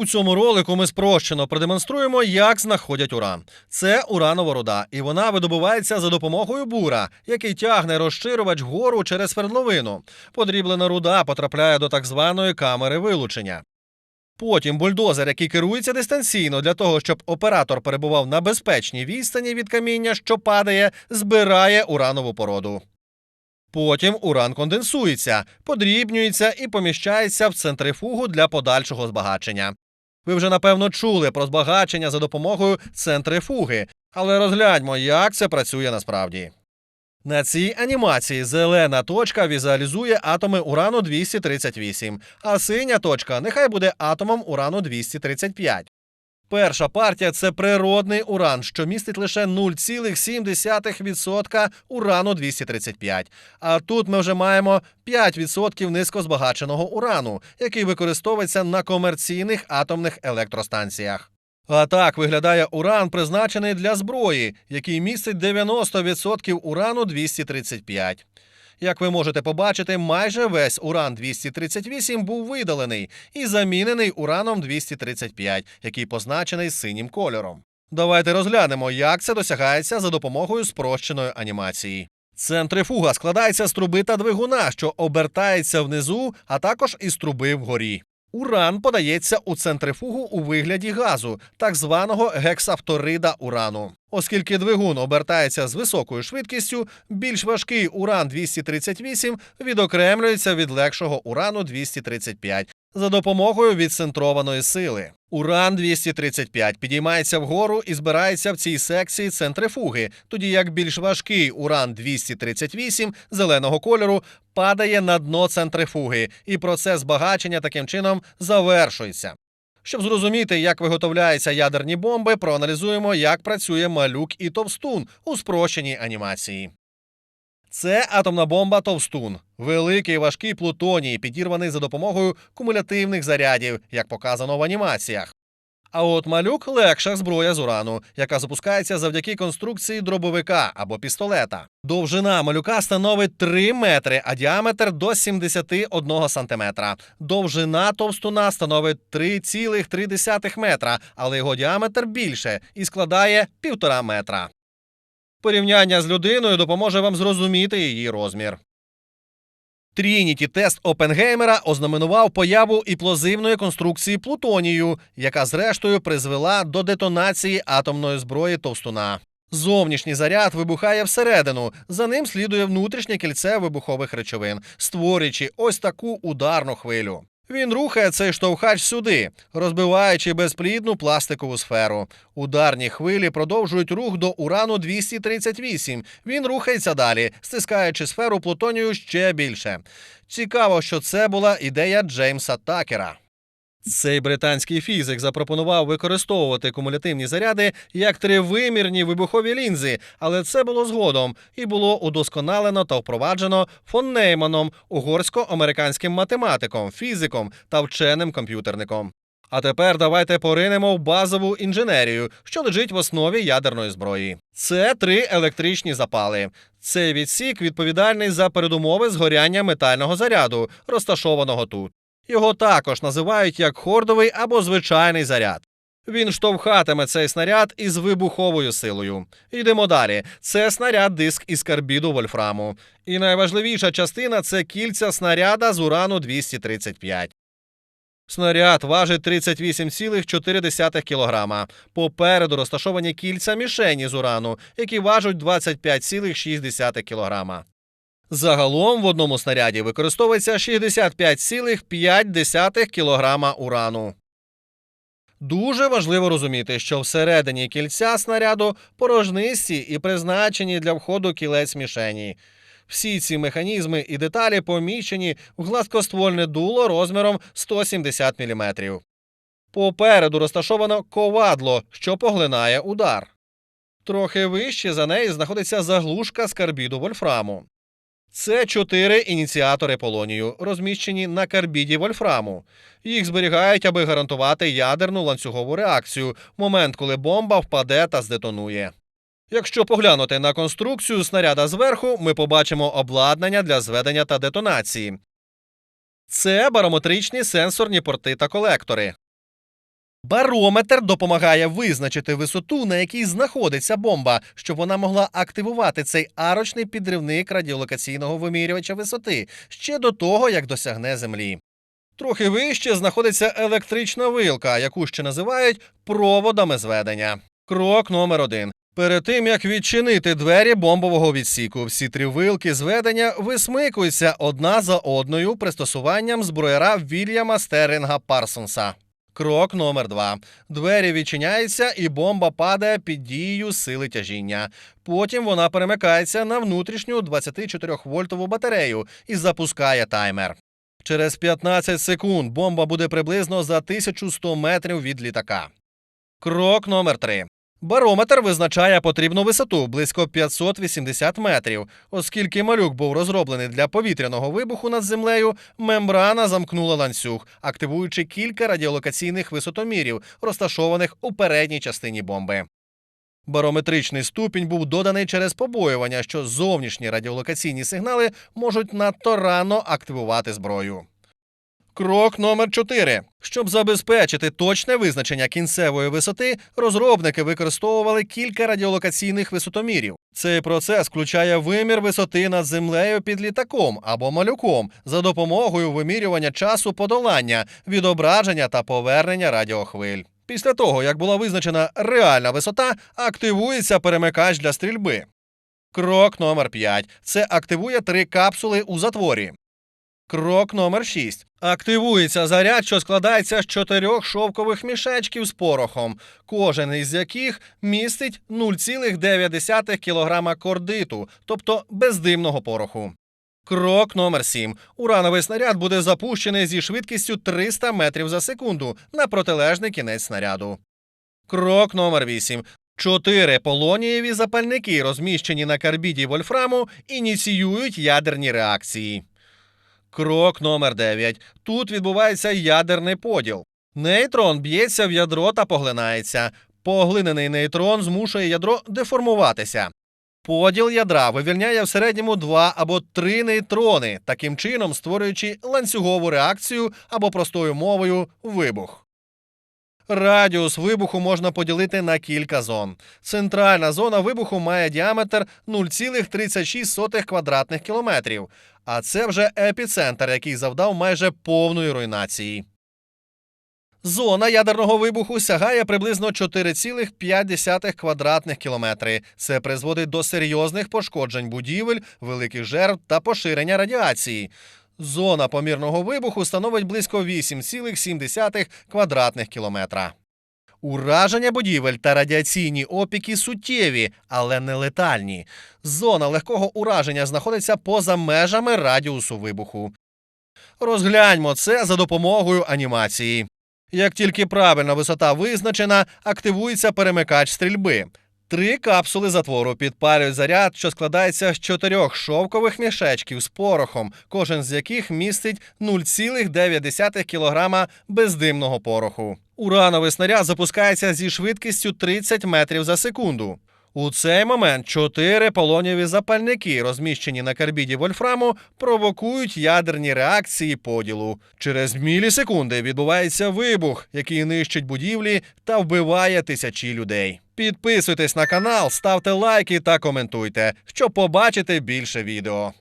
У цьому ролику ми спрощено продемонструємо, як знаходять уран. Це уранова руда, і вона видобувається за допомогою бура, який тягне розширювач вгору через свердловину. Подріблена руда потрапляє до так званої камери вилучення. Потім бульдозер, який керується дистанційно для того, щоб оператор перебував на безпечній відстані від каміння, що падає, збирає уранову породу. Потім уран конденсується, подрібнюється і поміщається в центрифугу для подальшого збагачення. Ви вже напевно чули про збагачення за допомогою центрифуги, але розгляньмо, як це працює насправді. На цій анімації зелена точка візуалізує атоми урану 238, а синя точка нехай буде атомом урану 235. Перша партія це природний уран, що містить лише 0,7% урану 235. А тут ми вже маємо 5% низькозбагаченого урану, який використовується на комерційних атомних електростанціях. А так виглядає уран, призначений для зброї, який містить 90% урану 235. Як ви можете побачити, майже весь уран 238 був видалений і замінений ураном 235, який позначений синім кольором. Давайте розглянемо, як це досягається за допомогою спрощеної анімації. Центрифуга складається з труби та двигуна, що обертається внизу, а також із труби вгорі. Уран подається у центрифугу у вигляді газу, так званого гексафторида урану. Оскільки двигун обертається з високою швидкістю, більш важкий уран 238 відокремлюється від легшого урану 235 за допомогою відцентрованої сили. Уран 235 підіймається вгору і збирається в цій секції центрифуги, тоді як більш важкий уран 238 зеленого кольору падає на дно центрифуги, і процес збагачення таким чином завершується. Щоб зрозуміти, як виготовляються ядерні бомби, проаналізуємо, як працює малюк і товстун у спрощеній анімації. Це атомна бомба Товстун, великий важкий плутоній, підірваний за допомогою кумулятивних зарядів, як показано в анімаціях. А от малюк легша зброя з урану, яка запускається завдяки конструкції дробовика або пістолета. Довжина малюка становить 3 метри, а діаметр до 71 сантиметра. Довжина товстуна становить 3,3 метра, але його діаметр більше і складає 1,5 метра. Порівняння з людиною допоможе вам зрозуміти її розмір. Трініті тест Опенгеймера ознаменував появу іплозивної конструкції плутонію, яка зрештою призвела до детонації атомної зброї товстуна. Зовнішній заряд вибухає всередину, за ним слідує внутрішнє кільце вибухових речовин, створюючи ось таку ударну хвилю. Він рухає цей штовхач сюди, розбиваючи безплідну пластикову сферу. Ударні хвилі продовжують рух до урану 238. Він рухається далі, стискаючи сферу плутонію ще більше. Цікаво, що це була ідея Джеймса Такера. Цей британський фізик запропонував використовувати кумулятивні заряди як тривимірні вибухові лінзи, але це було згодом і було удосконалено та впроваджено фон Нейманом, угорсько-американським математиком, фізиком та вченим комп'ютерником. А тепер давайте поринемо в базову інженерію, що лежить в основі ядерної зброї. Це три електричні запали. Цей відсік відповідальний за передумови згоряння метального заряду, розташованого тут. Його також називають як хордовий або звичайний заряд. Він штовхатиме цей снаряд із вибуховою силою. Йдемо далі. Це снаряд диск із карбіду вольфраму. І найважливіша частина це кільця снаряда з урану 235. Снаряд важить 38,4 кг. Попереду розташовані кільця мішені з урану, які важать 25,6 кг. Загалом в одному снаряді використовується 65,5 кг урану. Дуже важливо розуміти, що всередині кільця снаряду порожнисті і призначені для входу кілець мішені. Всі ці механізми і деталі поміщені в гладкоствольне дуло розміром 170 мм. Попереду розташовано ковадло, що поглинає удар. Трохи вище за нею знаходиться заглушка з карбіду вольфраму. Це чотири ініціатори полонію, розміщені на карбіді вольфраму. Їх зберігають, аби гарантувати ядерну ланцюгову реакцію в момент, коли бомба впаде та здетонує. Якщо поглянути на конструкцію снаряда зверху, ми побачимо обладнання для зведення та детонації. Це барометричні сенсорні порти та колектори. Барометр допомагає визначити висоту, на якій знаходиться бомба, щоб вона могла активувати цей арочний підривник радіолокаційного вимірювача висоти ще до того, як досягне землі. Трохи вище знаходиться електрична вилка, яку ще називають проводами зведення. Крок номер один. Перед тим як відчинити двері бомбового відсіку, всі три вилки зведення висмикуються одна за одною пристосуванням зброяра Вільяма Стерінга Парсонса. Крок номер два. Двері відчиняються, і бомба падає під дією сили тяжіння. Потім вона перемикається на внутрішню 24-вольтову батарею і запускає таймер. Через 15 секунд бомба буде приблизно за 1100 метрів від літака. Крок номер 3. Барометр визначає потрібну висоту близько 580 метрів. Оскільки малюк був розроблений для повітряного вибуху над землею, мембрана замкнула ланцюг, активуючи кілька радіолокаційних висотомірів, розташованих у передній частині бомби. Барометричний ступінь був доданий через побоювання, що зовнішні радіолокаційні сигнали можуть надто рано активувати зброю. Крок номер 4. Щоб забезпечити точне визначення кінцевої висоти, розробники використовували кілька радіолокаційних висотомірів. Цей процес включає вимір висоти над землею під літаком або малюком за допомогою вимірювання часу подолання, відображення та повернення радіохвиль. Після того, як була визначена реальна висота, активується перемикач для стрільби. Крок номер 5. Це активує три капсули у затворі. Крок номер 6. Активується заряд, що складається з чотирьох шовкових мішечків з порохом, кожен із яких містить 0,9 кг кордиту, тобто бездимного пороху. Крок номер 7. Урановий снаряд буде запущений зі швидкістю 300 метрів за секунду на протилежний кінець снаряду. Крок номер 8. Чотири полонієві запальники, розміщені на карбіді вольфраму, ініціюють ядерні реакції. Крок номер 9. Тут відбувається ядерний поділ. Нейтрон б'ється в ядро та поглинається. Поглинений нейтрон змушує ядро деформуватися. Поділ ядра вивільняє в середньому два або три нейтрони, таким чином створюючи ланцюгову реакцію або простою мовою вибух. Радіус вибуху можна поділити на кілька зон. Центральна зона вибуху має діаметр 0,36 квадратних кілометрів, а це вже епіцентр, який завдав майже повної руйнації. Зона ядерного вибуху сягає приблизно 4,5 квадратних кілометри. Це призводить до серйозних пошкоджень будівель, великих жертв та поширення радіації. Зона помірного вибуху становить близько 8,7 квадратних кілометра. Ураження будівель та радіаційні опіки суттєві, але не летальні. Зона легкого ураження знаходиться поза межами радіусу вибуху. Розгляньмо це за допомогою анімації. Як тільки правильна висота визначена, активується перемикач стрільби. Три капсули затвору підпалюють заряд, що складається з чотирьох шовкових мішечків з порохом, кожен з яких містить 0,9 кг бездимного пороху. Урановий снаряд запускається зі швидкістю 30 метрів за секунду. У цей момент чотири полоніві запальники, розміщені на карбіді вольфраму, провокують ядерні реакції поділу. Через мілісекунди відбувається вибух, який нищить будівлі та вбиває тисячі людей. Підписуйтесь на канал, ставте лайки та коментуйте, щоб побачити більше відео.